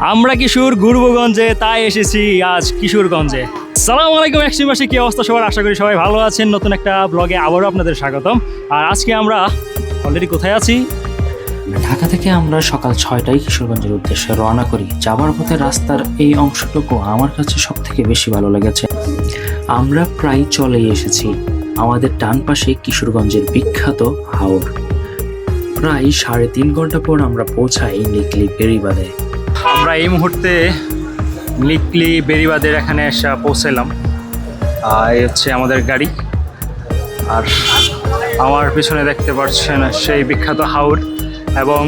আমরা কিশোর ঘুরবগঞ্জে তাই এসেছি আজ কিশোরগঞ্জে। সালাম আলাইকুম, একশিবাসী, কি অবস্থা সবার? আশা করি সবাই ভালো আছেন। নতুন একটা ব্লগে আবারও আপনাদের স্বাগতম। আর আজকে আমরা অলরেডি কোথায় আছি? ঢাকা থেকে আমরা সকাল ছয়টায় কিশোরগঞ্জের উদ্দেশ্যে রওনা করি। যাবার পথে রাস্তার এই অংশটুকু আমার কাছে সব থেকে বেশি ভালো লেগেছে। আমরা প্রায় চলেই এসেছি আমাদের ডান পাশে কিশোরগঞ্জের বিখ্যাত হাওড় প্রায় সাড়ে তিন ঘণ্টা পর আমরা পৌঁছাই নিকলি বেরিবাদে আমরা এই মুহূর্তে লিকলি বেরিবাদের এখানে এসে পৌঁছালাম এই হচ্ছে আমাদের গাড়ি। আর আমার পিছনে দেখতে পাচ্ছেন সেই বিখ্যাত হাউড এবং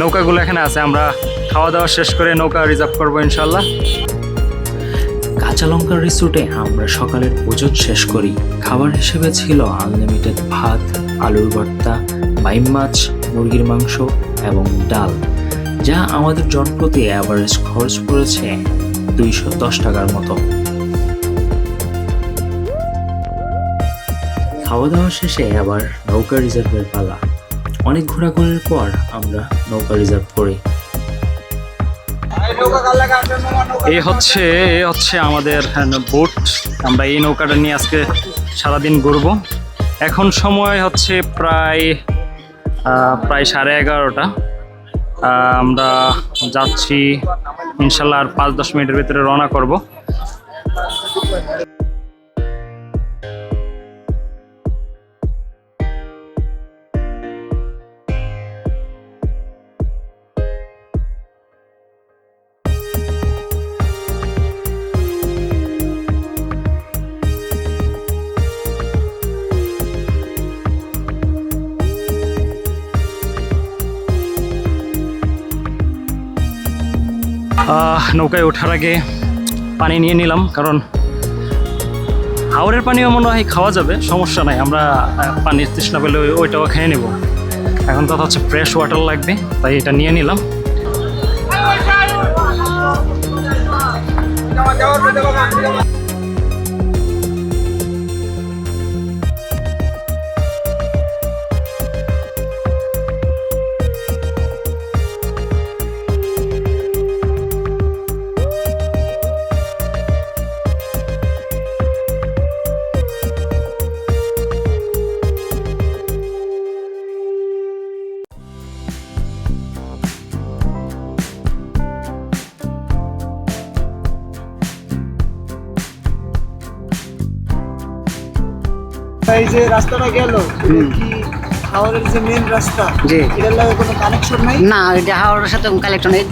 নৌকাগুলো এখানে আছে। আমরা খাওয়া দাওয়া শেষ করে নৌকা রিজার্ভ করব ইনশাল্লাহ কাঁচা লঙ্কার রিসোর্টে আমরা সকালের ওজন শেষ করি। খাবার হিসেবে ছিল আনলিমিটেড ভাত, আলুর ভর্তা, বাইম মাছ, মুরগির মাংস এবং ডাল। যা আমাদের জনপ্রতি অ্যাভারেজ খরচ পড়েছে দুইশো দশ টাকার মতো। খাওয়া দাওয়া শেষে আবার নৌকা রিজার্ভের পালা। অনেক ঘোরাঘুরির পর আমরা নৌকা রিজার্ভ করি। এই হচ্ছে এই হচ্ছে আমাদের বোট আমরা এই নৌকাটা নিয়ে আজকে সারাদিন ঘুরবো। এখন সময় হচ্ছে প্রায় প্রায় সাড়ে এগারোটা। আমরা যাচ্ছি ইনশাল্লাহ আর পাঁচ দশ মিনিটের ভিতরে রওনা করব। নৌকায় ওঠার আগে পানি নিয়ে নিলাম, কারণ হাওড়ের পানিও মনে হয় খাওয়া যাবে, সমস্যা নাই, আমরা পানি তৃষ্ণা পেলে ওইটাও খেয়ে নেব। এখন কথা হচ্ছে ফ্রেশ ওয়াটার লাগবে, তাই এটা নিয়ে নিলাম। এই যে রাস্তাটা গেল কি হাওড়ের যে মেন রাস্তা? জি। এটার লাগে কোনো কানেকশন নাই? না এটা হাওড়ার সাথে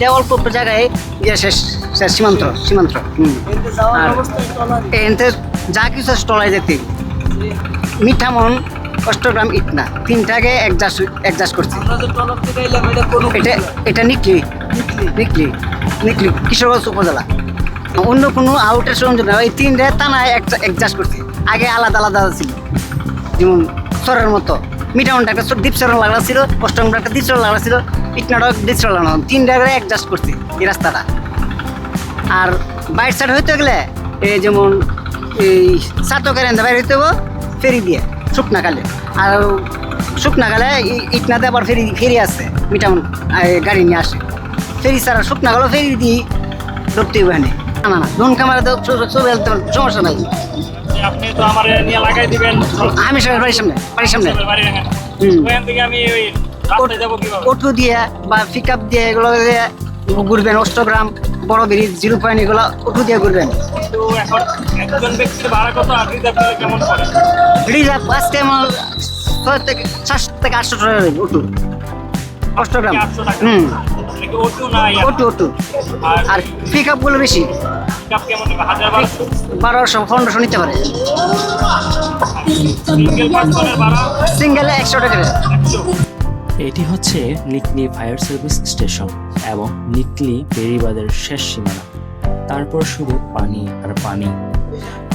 অল্প অল্প জায়গায় শেষ সীমান্ত সীমান্ত। আর- এনতে যা কিছু যেতে। মিঠামন অষ্টগ্রাম ইটনা তিনটাকে করছি। এটা এটা নিকলি। নিকলি? নিকলি। কিশোরগঞ্জ উপজেলা। অন্য কোনো আউটের সরঞ্জাম না এই তিনটা করছি। আগে আলাদা আলাদা ছিল। যেমন সরের মতো। মিঠামনটা একটা ছোট দ্বীপসরণ লাগা ছিল অষ্টমটা একটা দ্বীপসরণ লাগা ছিল ইটনাটা দ্বীপসরণ লাগলা তিনটা অ্যাডজাস্ট করছি এই রাস্তাটা। আর বাইর সাইড হইতে গেলে এই যেমন এই চাতকের এন্দা বাইর হইতে হব ফেরি দিয়ে শুকনা কালে আর শুকনা কালে ইটনাতে আবার ফেরি ফেরি আছে মিটামন গাড়ি নিয়ে আসে। ফেরি ছাড়া শুকনা গেলো ফেরি দিয়ে ধরতে হবে না না না ধন কামারে তো সমস্যা নাই। আপনি তো আমার নিয়ে লাগাই দিবেন। আমি সবাই বাড়ির সামনে বাড়ির সামনে। ওখান থেকে আমি ওই রাস্তায় যাব কীভাবে? অটো দিয়ে বা পিক আপ দিয়ে এগুলো দিয়ে ঘুরবেন অষ্টগ্রাম বড় ব্রিজ জিরো পয়েন্ট এগুলো অটো দিয়ে ঘুরবেন। তো এখন একজন ব্যক্তির ভাড়া কত? আর রিজার্ভ কেমন পড়ে রিজার্ভ আজকে আমার ছয় থেকে সাতশো থেকে আটশো টাকা অটো অষ্টগ্রাম। হুম। অটো অটো আর আর পিক আপগুলো বেশি। এটি হচ্ছে নিকলি ফায়ার সার্ভিস স্টেশন এবং নিকলি বেরিবাদের শেষ সীমানা। তারপর শুধু পানি আর পানি।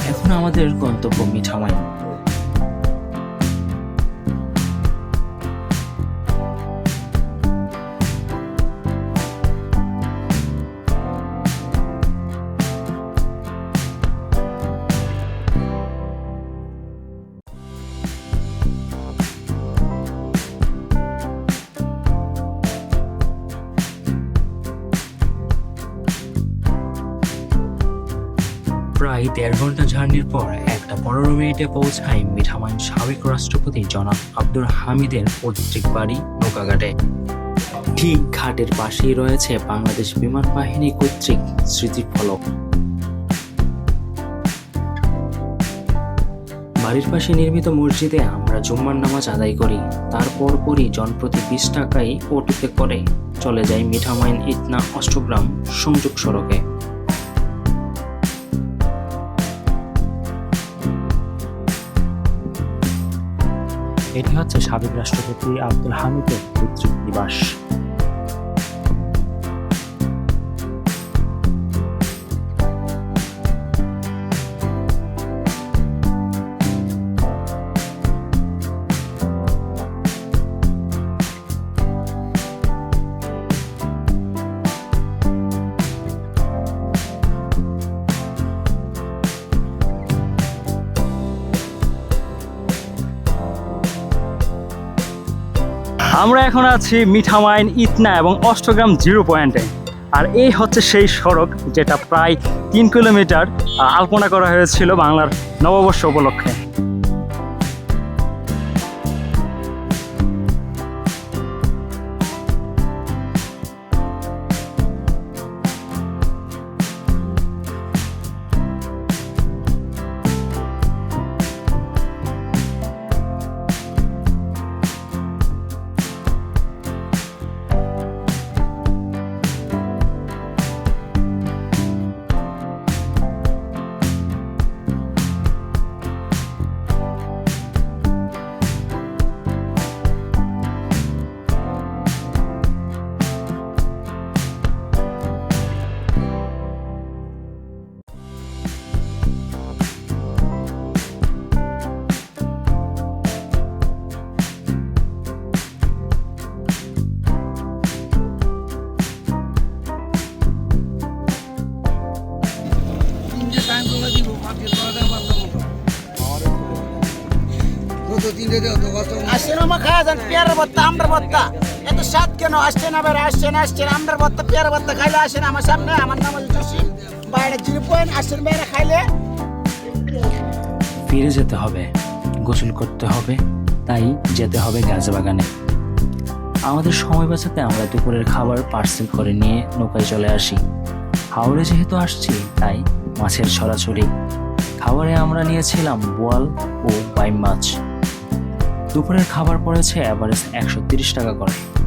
এখন আমাদের গন্তব্য মিঠামাই। প্রায় দেড় ঘণ্টা জার্নির পর একটা পনেরো মিনিটে পৌঁছায় মিঠামাইন সাবেক রাষ্ট্রপতি জনাব আব্দুল হামিদের পৈতৃক বাড়ি নৌকাঘাটে। ঠিক ঘাটের পাশেই রয়েছে বাংলাদেশ বিমান বাহিনী কর্তৃক স্মৃতিফলক বাড়ির পাশে নির্মিত মসজিদে আমরা জুম্মার নামাজ আদায় করি, তারপর পরই জনপ্রতি বিশ টাকায় অটোতে করে চলে যাই মিঠামাইন ইতনা অষ্টগ্রাম সংযোগ সড়কে। এটি হচ্ছে সাবেক রাষ্ট্রপতি আব্দুল হামিদের পৈতৃক নিবাস। আমরা এখন আছি মিঠামাইন, ইতনা এবং অষ্টগ্রাম জিরো পয়েন্টে। আর এই হচ্ছে সেই সড়ক যেটা প্রায় তিন কিলোমিটার আল্পনা করা হয়েছিল বাংলার নববর্ষ উপলক্ষে। আসছেন আমার খাওয়া যান, পেয়ারের ভর্তা আমরার ভর্তা। এত স্বাদ কেন? আসছেন আবার, আসছেন আসছেন আমরার ভর্তা, পেয়ারের ভর্তা খাইলে আসেন আমার সামনে। আমার নাম হচ্ছে জসিম। বাইরে জিরো পয়েন্ট আসছেন বাইরে খাইলে। ফিরে যেতে হবে, গোসল করতে হবে, তাই যেতে হবে গাছ বাগানে। আমাদের সময় বাঁচাতে আমরা দুপুরের খাবার পার্সেল করে নিয়ে নৌকায় চলে আসি। হাওড়ে যেহেতু আসছি, তাই মাছের ছড়াছড়ি। খাবারে আমরা নিয়েছিলাম বোয়াল ও বাইম মাছ। দুপুরের খাবার পড়েছে অ্যাভারেজ একশো টাকা করে।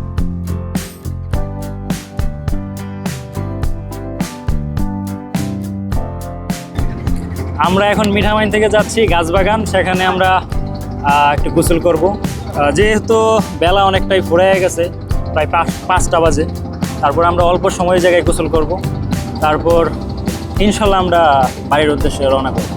আমরা এখন মিঠামাইন থেকে যাচ্ছি গাছবাগান, সেখানে আমরা একটু গোসল করব। যেহেতু বেলা অনেকটাই ফুরাইয়া গেছে, প্রায় পাঁচ- পাঁচটা বাজে, তারপর আমরা অল্প সময়ের জায়গায় গোসল করব। তারপর ইনশাল্লাহ আমরা বাড়ির উদ্দেশ্যে রওনা করব।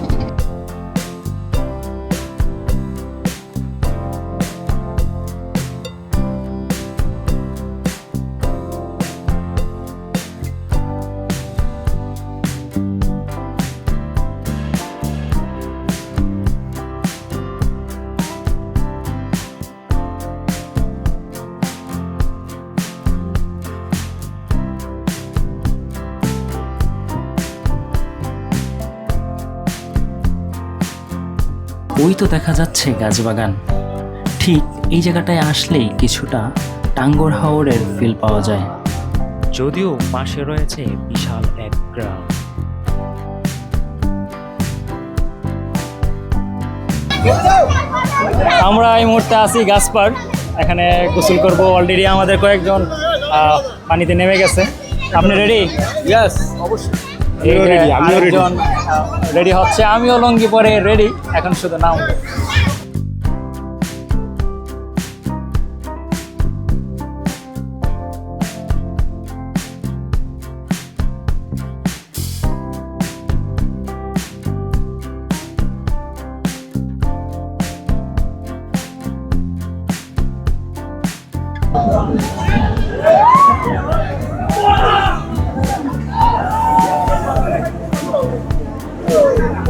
ওই তো দেখা যাচ্ছে গাছবাগান। ঠিক এই জায়গাটায় আসলেই কিছুটা টাঙ্গর হাওরের ফিল পাওয়া যায়। যদিও পাশে রয়েছে বিশাল এক গ্রাম। আমরা এই মুহূর্তে আছি গাছপাড়। এখানে গোসল করব অলরেডি আমাদের কয়েকজন। পানিতে নেমে গেছে। আপনি রেডি অবশ্যই। রেডি হচ্ছে। আমিও লঙ্গি পরে রেডি এখন শুধু নাম। Oh,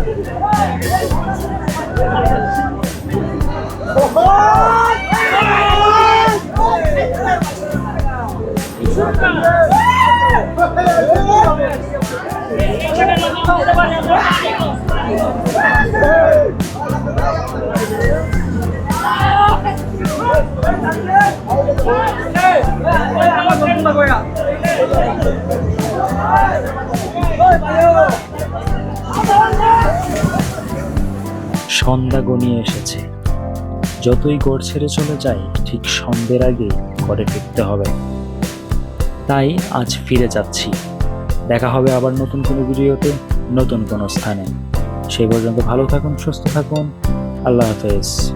my God. সন্ধ্যা গনিয়ে এসেছে। যতই গড় ছেড়ে চলে যায় ঠিক সন্ধ্যের আগে ঘরে ফিরতে হবে। তাই আজ ফিরে যাচ্ছি। দেখা হবে আবার নতুন কোনো ভিডিওতে, নতুন কোনো স্থানে। সেই পর্যন্ত ভালো থাকুন, সুস্থ থাকুন। আল্লাহ হাফেজ।